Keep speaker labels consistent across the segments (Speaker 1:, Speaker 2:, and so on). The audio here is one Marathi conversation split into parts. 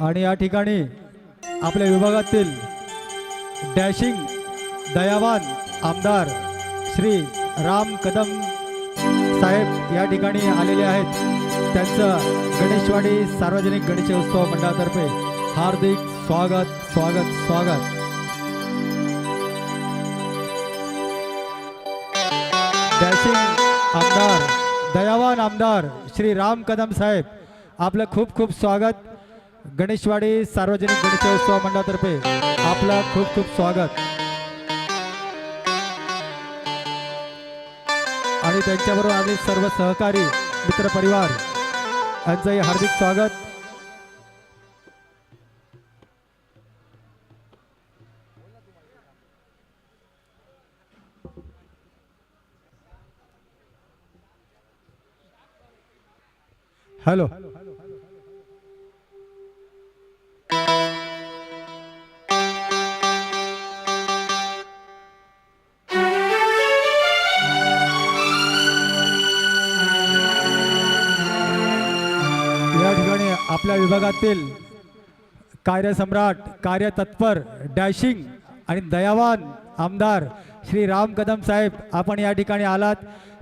Speaker 1: आणि या ठिकाणी आपल्या विभागातील डॅशिंग दयावान आमदार श्री राम कदम साहेब या ठिकाणी आलेले आहेत. त्यांचं गणेशवाडी सार्वजनिक गणेशोत्सव मंडळातर्फे हार्दिक स्वागत स्वागत स्वागत. डॅशिंग आमदार दयावान आमदार श्री राम कदम साहेब आपलं खूप खूप स्वागत. गणेशवाडी सार्वजनिक गणेशोत्सव मंडळातर्फे आपलं खूप खूप स्वागत. आणि त्यांच्याबरोबर आम्ही सर्व सहकारी मित्रपरिवार यांचंही हार्दिक स्वागत. हॅलो. आपल्या कार्यसम्राट कार्यतत्पर डॅशिंग आणि दयावान आमदार श्री राम कदम साहेब आपण या ठिकाणी आलात.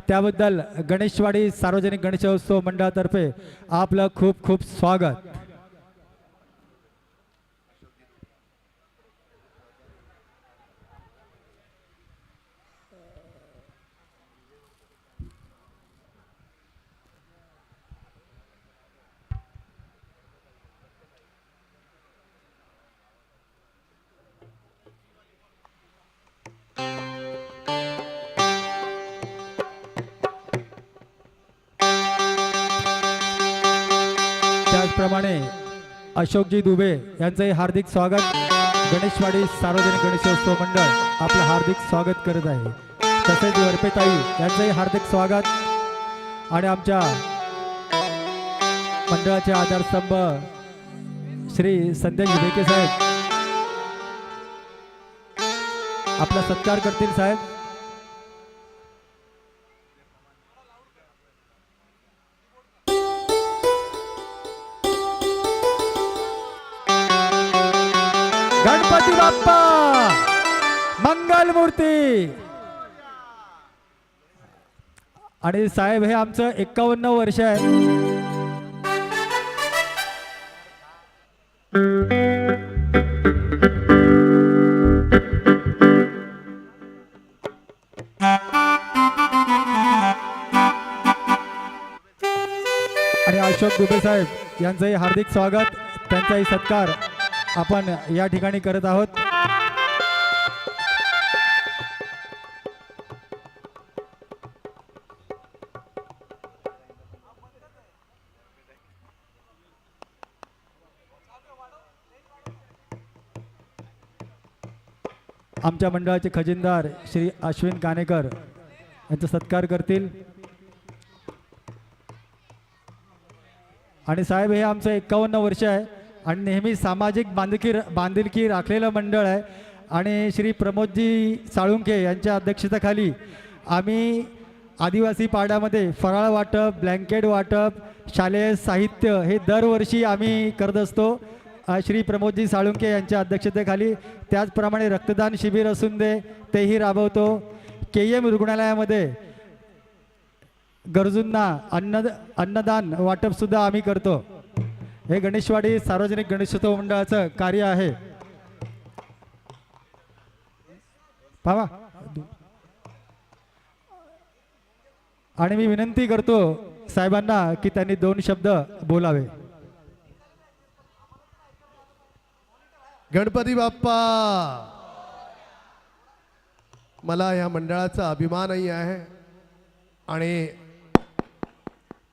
Speaker 1: त्याबद्दल गणेशवाडी सार्वजनिक गणेशोत्सव मंडळातर्फे आपलं खूप खूप स्वागत. त्याचप्रमाणे अशोकजी दुबे यांचंही हार्दिक स्वागत. गणेशवाडी सार्वजनिक गणेशोत्सव मंडळ आपलं हार्दिक स्वागत करत आहे. तसेच अर्पेताई यांचंही हार्दिक स्वागत. आणि आमच्या मंडळाचे आधारस्तंभ श्री संदेश विवेके साहेब. आपला सत्कार करतील साहेब. आणि साहेब हे आमचं एक्कावन्न वर्ष आहे. आणि अशोक दुबे साहेब यांचंही हार्दिक स्वागत त्यांचाही सत्कार आपण या ठिकाणी करत आहोत. आमच्या मंडळाचे खजिनदार श्री अश्विन कानेकर यांचा सत्कार करतील. आणि साहेब हे आमचं एक्कावन्न वर्ष आहे आणि नेहमी सामाजिक बांधिलकी बांधिलकी राखलेलं मंडळ आहे. आणि श्री प्रमोदजी साळुंके यांच्या अध्यक्षतेखाली आम्ही आदिवासी पाड्यामध्ये फराळ वाटप ब्लँकेट वाटप शालेय साहित्य हे दरवर्षी आम्ही करत असतो. श्री प्रमोदजी साळुंके यांच्या अध्यक्षतेखाली त्याचप्रमाणे रक्तदान शिबिर असून दे तेही राबवतो. के एम रुग्णालयामध्ये गरजूंना अन्न अन्नदान वाटप सुद्धा आम्ही करतो. हे गणेशवाडी सार्वजनिक गणेशोत्सव मंडळाचं कार्य आहे. पावा आणि मी विनंती करतो साहेबांना की त्यांनी दोन शब्द बोलावे.
Speaker 2: गणपती बाप्पा! मला या मंडळाचा अभिमानही आहे आणि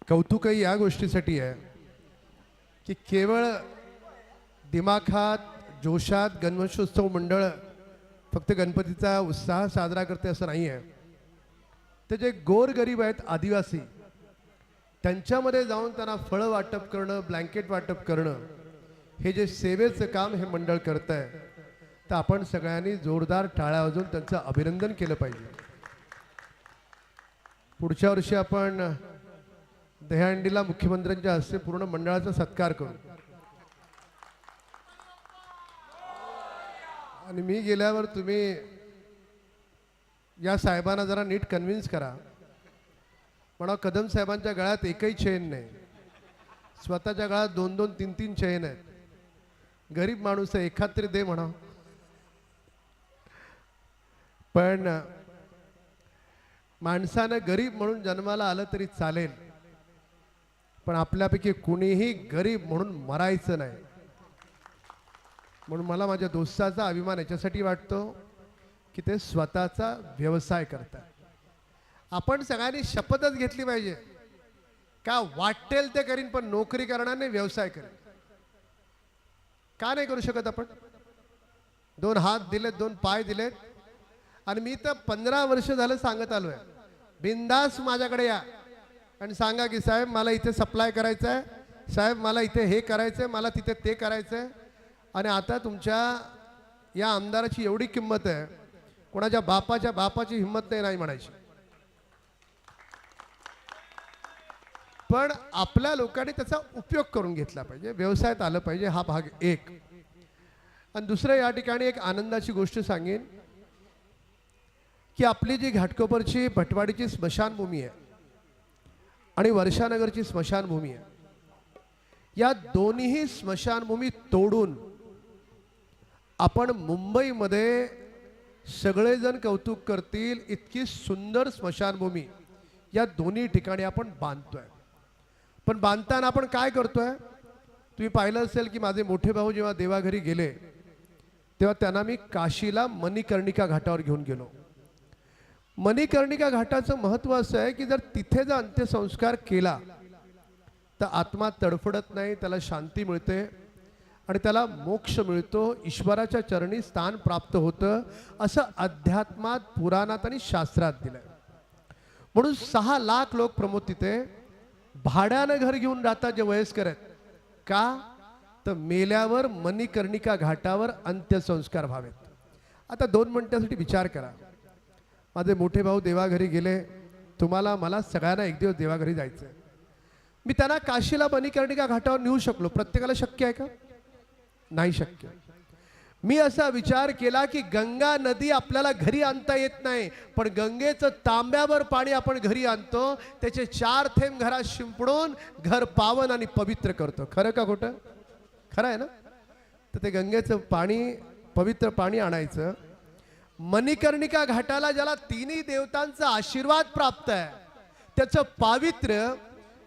Speaker 2: कौतुकही या गोष्टीसाठी आहे की केवळ दिमाखात जोशात गणवंशोत्सव मंडळ फक्त गणपतीचा उत्साह साजरा करते असं नाही आहे. ते जे गोरगरीब आहेत आदिवासी त्यांच्यामध्ये जाऊन त्यांना फळं वाटप करणं ब्लँकेट वाटप करणं हे जे सेवेचं काम हे मंडळ करत आहे तर आपण सगळ्यांनी जोरदार टाळ्या वाजून त्यांचं अभिनंदन केलं पाहिजे. पुढच्या वर्षी आपण दह्यांडीला मुख्यमंत्र्यांच्या हस्ते पूर्ण मंडळाचा सत्कार करू. आणि मी गेल्यावर तुम्ही या साहेबांना जरा नीट कन्व्हिन्स करा. म्हणा कदम साहेबांच्या गळ्यात एकही चेन नाही. स्वतःच्या गळ्यात दोन दोन तीन तीन चेन आहेत. गरीब माणूस आहे एखाद तरी दे म्हणा. पण माणसानं गरीब म्हणून जन्माला आलं तरी चालेल. पण आपल्यापैकी कुणीही गरीब म्हणून मरायचं नाही. म्हणून मला माझ्या दोस्ताचा अभिमान याच्यासाठी वाटतो की ते स्वतःचा व्यवसाय करतात. आपण सगळ्यांनी शपथच घेतली पाहिजे. का वाटेल ते करीन पण नोकरी करणार नाही व्यवसाय करेन. का नाही करू शकत आपण? दोन हात दिलेत दोन पाय दिलेत. आणि मी तर पंधरा वर्ष झालं सांगत आलोय. बिंदास माझ्याकडे या. आणि सांगा की साहेब मला इथे सप्लाय करायचं आहे साहेब मला इथे हे करायचं आहे मला तिथे ते करायचं आहे आणि आता तुमच्या या आमदाराची एवढी किंमत आहे. कोणाच्या बापाच्या बापाची हिंमत नाही नाही म्हणायची. पण आपल्या लोकांनी त्याचा उपयोग करून घेतला पाहिजे. व्यवसायात आलं पाहिजे हा भाग एक. आणि दुसरं या ठिकाणी एक आनंदाची गोष्ट सांगेन की आपली जी घाटकोपरची भटवाडीची स्मशानभूमी आहे आणि वर्षानगरची स्मशानभूमी आहे या दोन्ही स्मशानभूमी तोडून आपण मुंबईमध्ये सगळेजण कौतुक करतील इतकी सुंदर स्मशानभूमी या दोन्ही ठिकाणी आपण बांधतोय. पण बांधताना आपण काय करतोय? तुम्ही पाहिलं असेल की माझे मोठे भाऊ जेव्हा देवाघरी गेले तेव्हा त्यांना मी काशीला मणिकर्णिका घाटावर घेऊन गेलो. मणिकर्णिका घाटाचं महत्त्व असं आहे की जर तिथे जर अंत्यसंस्कार केला तर आत्मा तडफडत नाही त्याला शांती मिळते आणि त्याला मोक्ष मिळतो ईश्वराच्या चरणी स्थान प्राप्त होतं असं अध्यात्मात पुराणात आणि शास्त्रात दिलंय. म्हणून सहा लाख लोक प्रमोद तिथे भाड्यानं घर घेऊन राहतात जे वयस्कर आहेत. का? तर मेल्यावर मणिकर्णिका घाटावर अंत्यसंस्कार व्हावेत. आता दोन मिनिटासाठी विचार करा. माझे मोठे भाऊ देवाघरी गेले. तुम्हाला मला सगळ्यांना एक दिवस देवाघरी जायचं आहे मी त्यांना काशीला मणिकर्णिका घाटावर नेऊ शकलो. प्रत्येकाला शक्य आहे का? नाही शक्य. मी असा विचार केला की गंगा नदी आपल्याला घरी आणता येत नाही पण गंगेचं तांब्यावर पाणी आपण घरी आणतो त्याचे चार थेंब घरात शिंपडून घर पावन आणि पवित्र करतो. खरं का खोटं? खरं आहे ना? तर ते गंगेचं पाणी पवित्र पाणी आणायचं. मणिकर्णिका घाटाला ज्याला तिन्ही देवतांचा आशीर्वाद प्राप्त आहे त्याचं पावित्र्य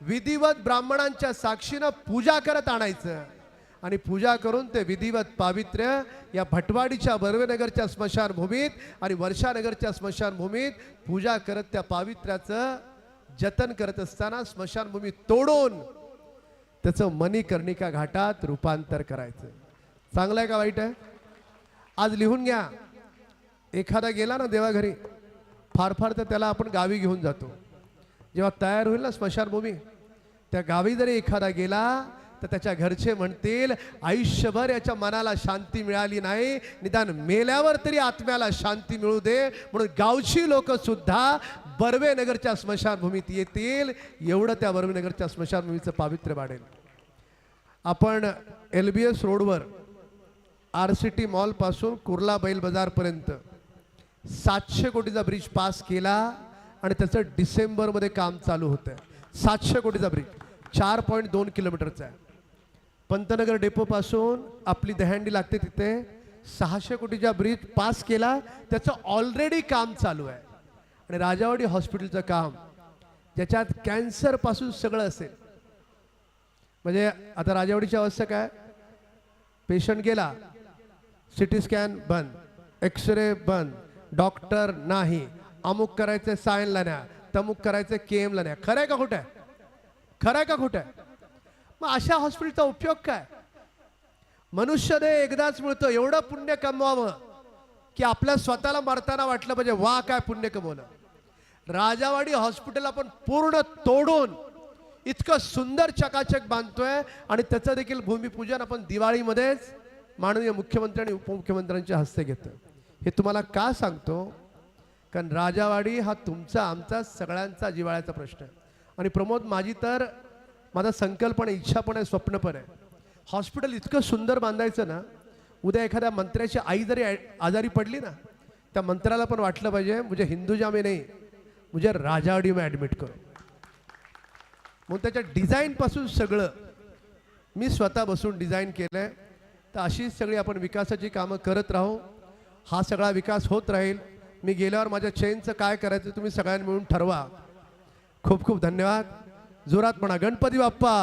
Speaker 2: विधिवत ब्राह्मणांच्या साक्षीनं पूजा करत आणायचं. आणि पूजा करून ते विधिवत पावित्र्य या भटवाडीच्या बर्वेनगरच्या स्मशानभूमीत आणि वर्षानगरच्या स्मशानभूमीत पूजा करत त्या पावित्र्याचं जतन करत असताना स्मशानभूमी तोडून त्याचं मणिकर्णिका घाटात रूपांतर करायचं. चांगलं आहे का वाईट आहे? आज लिहून घ्या. एखादा गेला ना देवाघरी फार फार तर त्याला आपण गावी घेऊन जातो. जेव्हा तयार होईल ना स्मशानभूमी त्या गावी जरी एखादा गेला तर त्याच्या घरचे म्हणतील आयुष्यभर याच्या मनाला शांती मिळाली नाही. निदान मेल्यावर तरी आत्म्याला शांती मिळू दे. म्हणून गावची लोकंसुद्धा बर्वेनगरच्या स्मशानभूमीत येतील. एवढं त्या बर्वेनगरच्या स्मशानभूमीचं पावित्र्य वाढेल. आपण एल बी एस रोडवर आर सी टी मॉलपासून कुर्ला बैल बाजारपर्यंत सातशे कोटीचा ब्रिज पास केला आणि त्याचं डिसेंबरमध्ये काम चालू होतं. सातशे कोटीचा ब्रिज चार पॉईंट दोन किलोमीटरचा आहे. पंतनगर डेपोपासून आपली दहंडी लागते तिथे. सहाशे कोटीचा ब्रिज पास केला. त्याचं ऑलरेडी काम चालू आहे. आणि राजावाडी हॉस्पिटलचं काम ज्याच्यात कॅन्सरपासून सगळं असेल. म्हणजे आता राजावाडीची अवस्था काय पेशंट गेला सिटी स्कॅन बंद एक्स रे बंद डॉक्टर नाही. अमुक करायचं सायनला न्या तमुक करायचं के एमला न्या. खरं आहे का खोटं आहे? खरं आहे का खोटं आहे? मग अशा हॉस्पिटलचा उपयोग काय? मनुष्य देह एकदाच मिळतो एवढं पुण्य कमवावं की आपल्या स्वतःला मरताना वाटलं पाहिजे वा काय पुण्य कमवलं. राजावाडी हॉस्पिटल आपण पूर्ण तोडून इतकं सुंदर चकाचक बांधतोय आणि त्याचं देखील भूमिपूजन आपण दिवाळीमध्येच माननीय मुख्यमंत्री आणि उपमुख्यमंत्र्यांच्या हस्ते घेतो हे तुम्हाला का सांगतो? कारण राजावाडी हा तुमचा आमचा सगळ्यांचा जिवाळ्याचा प्रश्न आहे. आणि प्रमोद माझी तर माझा संकल्प आहे इच्छा पण आहे स्वप्न पण आहे. हॉस्पिटल इतकं सुंदर बांधायचं ना उद्या एखाद्या मंत्र्याची आई जरी आजारी पडली ना त्या मंत्र्याला पण वाटलं पाहिजे म्हणजे हिंदुजा मी नाही म्हणजे राजावाडी मी ॲडमिट करू. मग त्याच्या डिझाईनपासून सगळं मी स्वतः बसून डिझाईन केलं आहे तर अशीच सगळी आपण विकासाची कामं करत राहू. हा सगळा विकास होत राहील. मी गेल्यावर माझ्या चेनचं काय करायचं तुम्ही सगळ्यांनी मिळून ठरवा. खूप खूप धन्यवाद. जोरात म्हणा गणपती बाप्पा.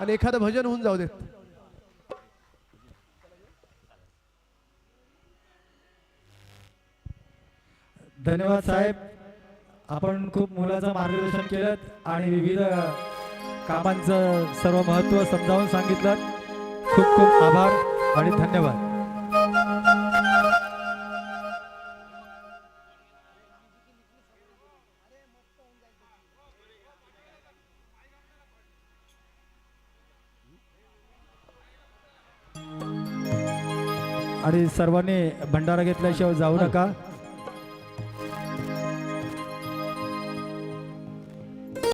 Speaker 2: आणि एखादं भजन होऊन जाऊ देत.
Speaker 1: धन्यवाद साहेब. आपण खूप मुलाचं मार्गदर्शन केलं आणि विविध कामांचं सर्व महत्त्व समजावून सांगितलं. खूप खूप आभार आणि धन्यवाद. आणि सर्वांनी भंडारा घेतल्याशिवाय जाऊ नका.